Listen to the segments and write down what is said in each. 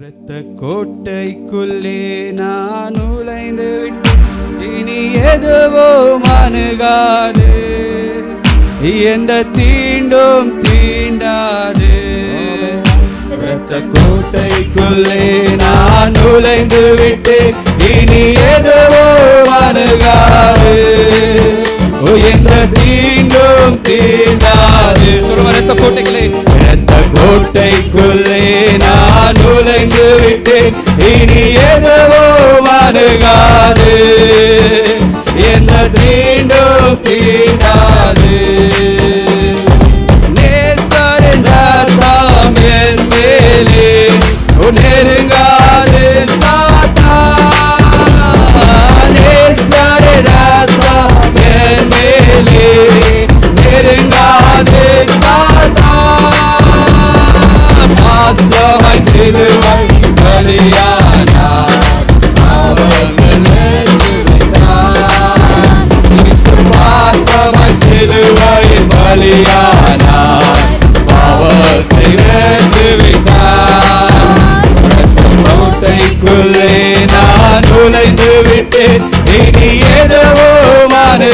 உரத்த கோட்டைக்குள்ளே நான் நுழைந்து விட்டேன். இனி எதுவோ மனுகாது எந்த தீண்டும் தீண்டாது. உரத்த கோட்டைக்குள்ளே நான் நுழைந்து விட்டேன். இனி எதுவோ மனுகாது எந்த தீண்டும் தீண்டாது. சொல்லுவ ரத்த கோட்டைக்குள்ளே. ரத்த கோட்டைக்குள்ளே நான் நுழைந்து விட்டேன். இனி எதுவோ வருகாது என்ன தீண்டும் தீண்டாது.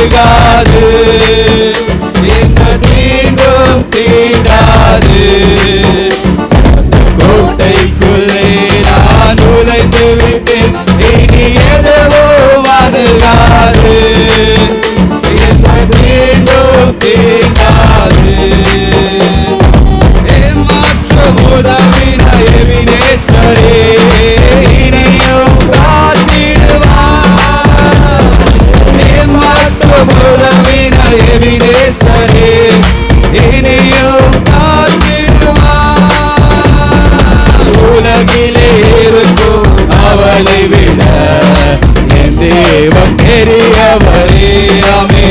எதுவும் அணுகாது என் பெரியவரே ஆமே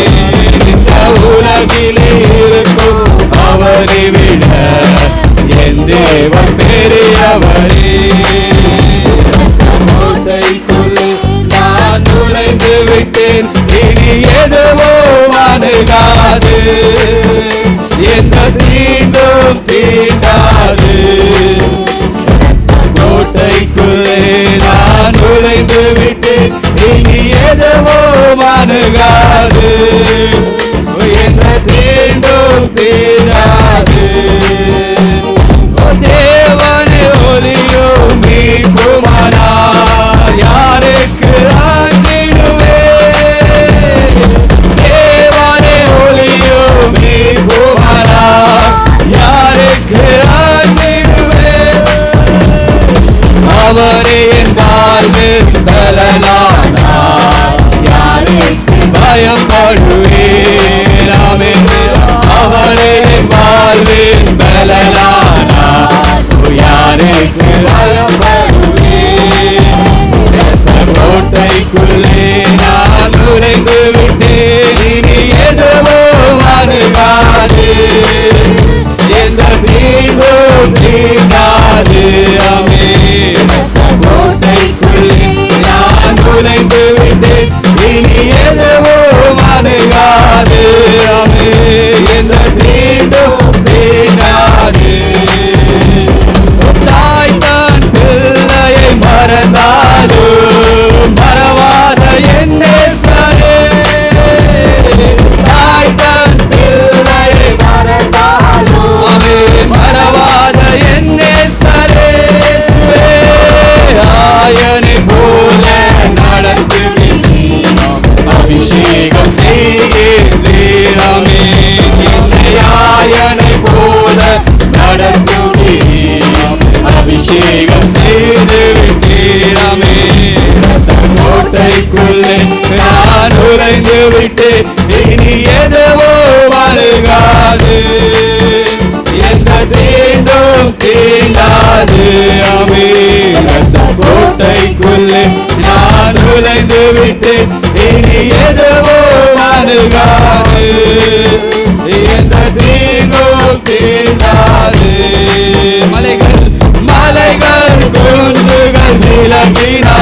இந்த உலகிலே இருக்கும் அவரை விட என் தேவன் பெரியவரே நான் நுழைந்து விட்டேன். இனி அணுகாது. எந்த தீண்டும் தீண்டாது. கோட்டைக்குள்ளே அவரே என் வாழ்வில் பலனானார். யாருக்கு பயப்படுவேன் அவரே என் வாழ்வில் பலனானார். யாருக்கு பயப்படுவேன்? கோட்டைக்குள்ளே நான் நுழைந்து விட்டு இனி எதுவோ வருகாது எந்த தீண்டும் தீண்டாது. அமே கோட்டைக்குள்ளே நான் நுழைந்து விட்டு இனி எதுவோ வருகாது எந்த தீண்டும் தீண்டாது. மலைகள் மலைகள் குன்றுகள் விலகினாலும்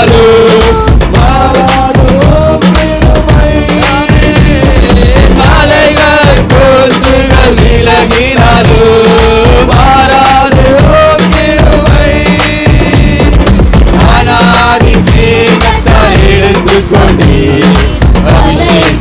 from me. Let me see.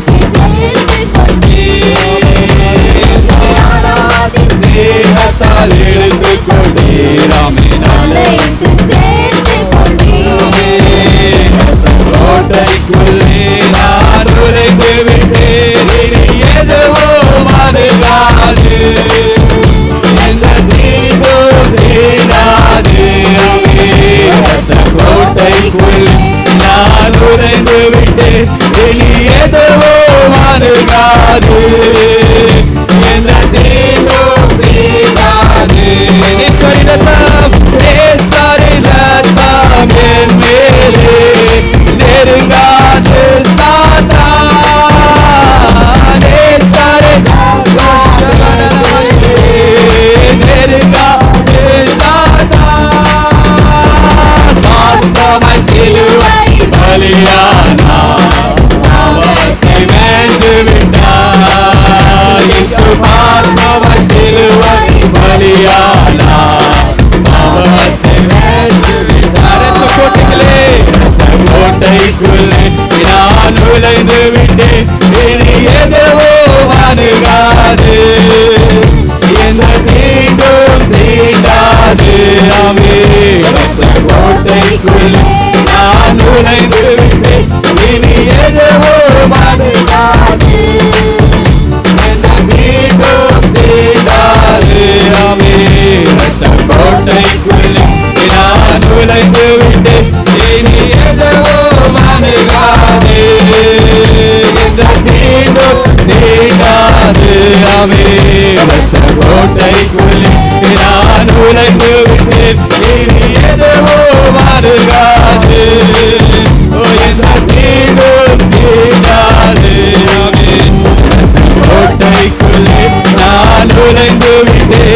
மகிழ்ச்சிக்குள் நான் நுழைந்து விட்டேன் இனி எதுவோ மறுநாடு என்னை மீண்டும் தீண்டாது அமே ரத்த கோட்டைக்குள் நான் நுழைந்து கோட்டைக்குள்ளே நான் நுழைந்து விட்டேன்.